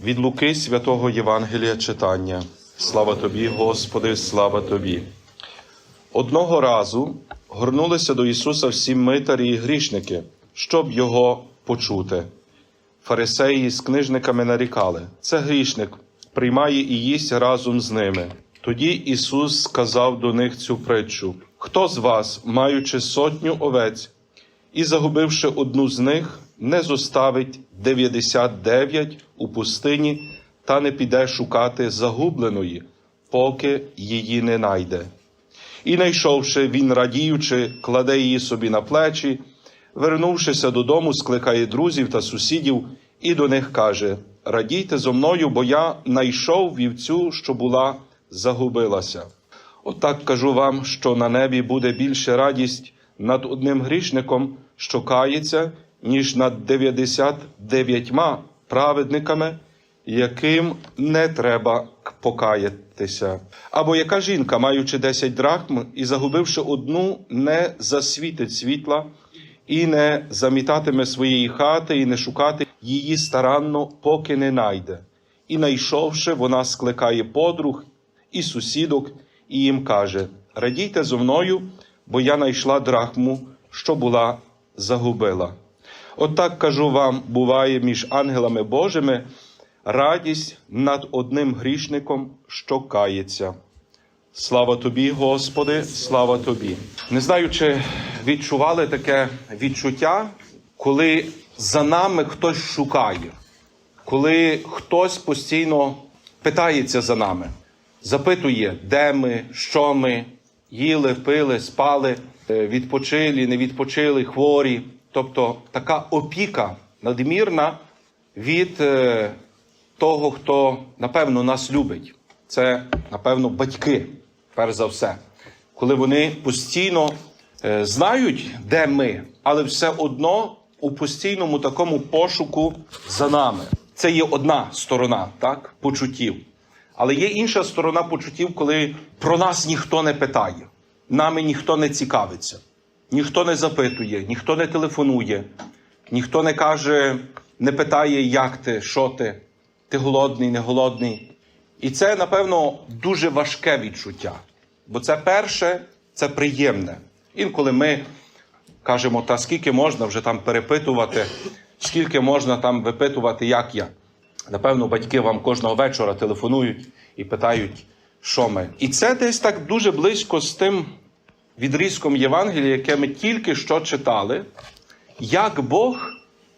Від Луки святого Євангелія читання. Слава тобі, Господи, слава тобі. Одного разу горнулися до Ісуса всі митарі і грішники, щоб його почути. Фарисеї з книжниками нарікали: це грішник, приймає і їсть разом з ними. Тоді Ісус сказав до них цю притчу: Хто з вас, маючи сотню овець, і загубивши одну з них, не зоставить 99 у пустині та не піде шукати загубленої, поки її не найде. І, найшовши, він, радіючи, кладе її собі на плечі, вернувшися додому, скликає друзів та сусідів і до них каже: Радійте зо мною, бо я найшов вівцю, що була загубилася. Отак кажу вам, що на небі буде більше радість над одним грішником, що кається, ніж над 99 праведниками, яким не треба покаятися. Або яка жінка, маючи 10 драхм і загубивши одну, не засвітить світла і не замітатиме своєї хати, і не шукати її старанно, поки не найде. І найшовши, вона скликає подруг і сусідок, і їм каже: Радійте зо мною, бо я найшла драхму, що була загубила. Отак кажу вам, буває між ангелами Божими радість над одним грішником, що кається. Слава тобі, Господи, слава тобі. Не знаю, чи відчували таке відчуття, коли за нами хтось шукає, коли хтось постійно питається за нами, запитує, де ми, що ми, їли, пили, спали, е, відпочили, не відпочили, хворі. Тобто така опіка надмірна від е, того, хто напевно нас любить. Це, напевно, батьки, перш за все, коли вони постійно е, знають, де ми, але все одно у постійному такому пошуку за нами. Це є одна сторона так, почуттів. Але є інша сторона почуттів, коли про нас ніхто не питає, нами ніхто не цікавиться, ніхто не запитує, ніхто не телефонує, ніхто не каже, не питає, як ти, що ти, ти голодний, не голодний. І це, напевно, дуже важке відчуття. Бо це перше, це приємне. Інколи ми кажемо, та скільки можна вже там перепитувати, скільки можна там випитувати, як я. Напевно, батьки вам кожного вечора телефонують і питають, що ми. І це десь так дуже близько з тим відрізком Євангелія, яке ми тільки що читали, як Бог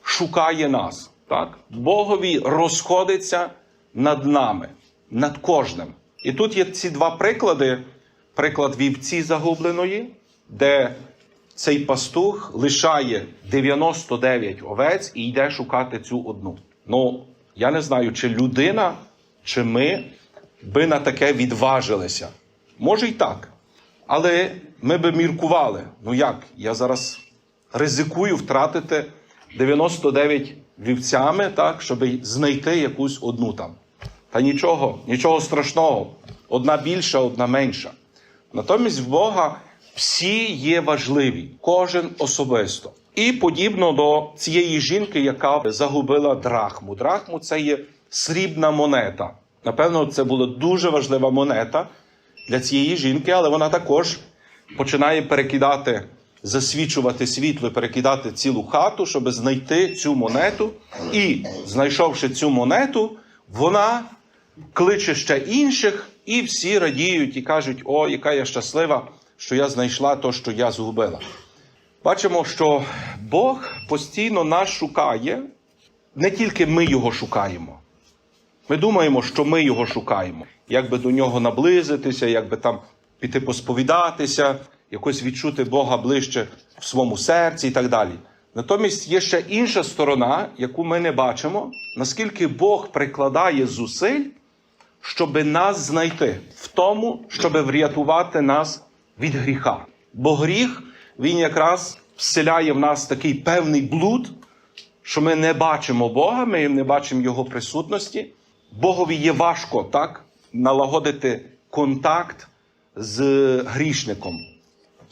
шукає нас. Так? Богові розходиться над нами, над кожним. І тут є ці два приклади: приклад вівці загубленої, де цей пастух лишає 99 овець і йде шукати цю одну. Ну, я не знаю, чи людина, чи ми би на таке відважилися. Може й так. Але ми би міркували. Ну як? Я зараз ризикую втратити 99 вівцями, так, щоб знайти якусь одну там. Та нічого, нічого страшного. Одна більша, одна менша. Натомість в Бога всі є важливі, кожен особисто. І подібно до цієї жінки, яка загубила драхму. Драхму це є срібна монета. Напевно, це була дуже важлива монета для цієї жінки, але вона також починає перекидати, засвічувати світло, перекидати цілу хату, щоб знайти цю монету. І, знайшовши цю монету, вона кличе ще інших, і всі радіють і кажуть: О, яка я щаслива, що я знайшла то, що я згубила. Бачимо, що Бог постійно нас шукає, не тільки ми його шукаємо. Ми думаємо, що ми його шукаємо, як би до нього наблизитися, як би там піти посповідатися, якось відчути Бога ближче в своєму серці і так далі. Натомість є ще інша сторона, яку ми не бачимо, наскільки Бог прикладає зусиль, щоб нас знайти в тому, щоб врятувати нас від гріха. Бо гріх, він якраз вселяє в нас такий певний блуд, що ми не бачимо Бога, ми не бачимо Його присутності. Богові є важко так налагодити контакт з грішником.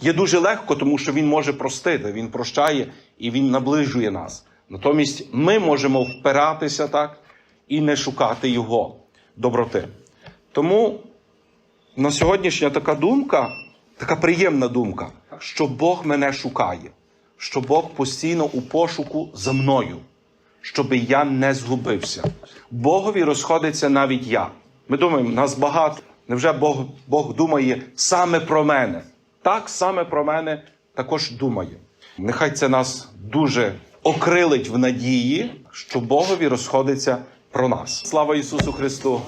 Є дуже легко, тому що він може простити, він прощає і він наближує нас. Натомість ми можемо впиратися так і не шукати Його доброти. Тому на сьогоднішня така думка, така приємна думка, що Бог мене шукає, що Бог постійно у пошуку за мною, щоб я не згубився. Богові розходиться навіть я. Ми думаємо, нас багато. Невже Бог, Бог думає саме про мене? Так, саме про мене також думає. Нехай це нас дуже окрилить в надії, що Богові розходиться про нас. Слава Ісусу Христу!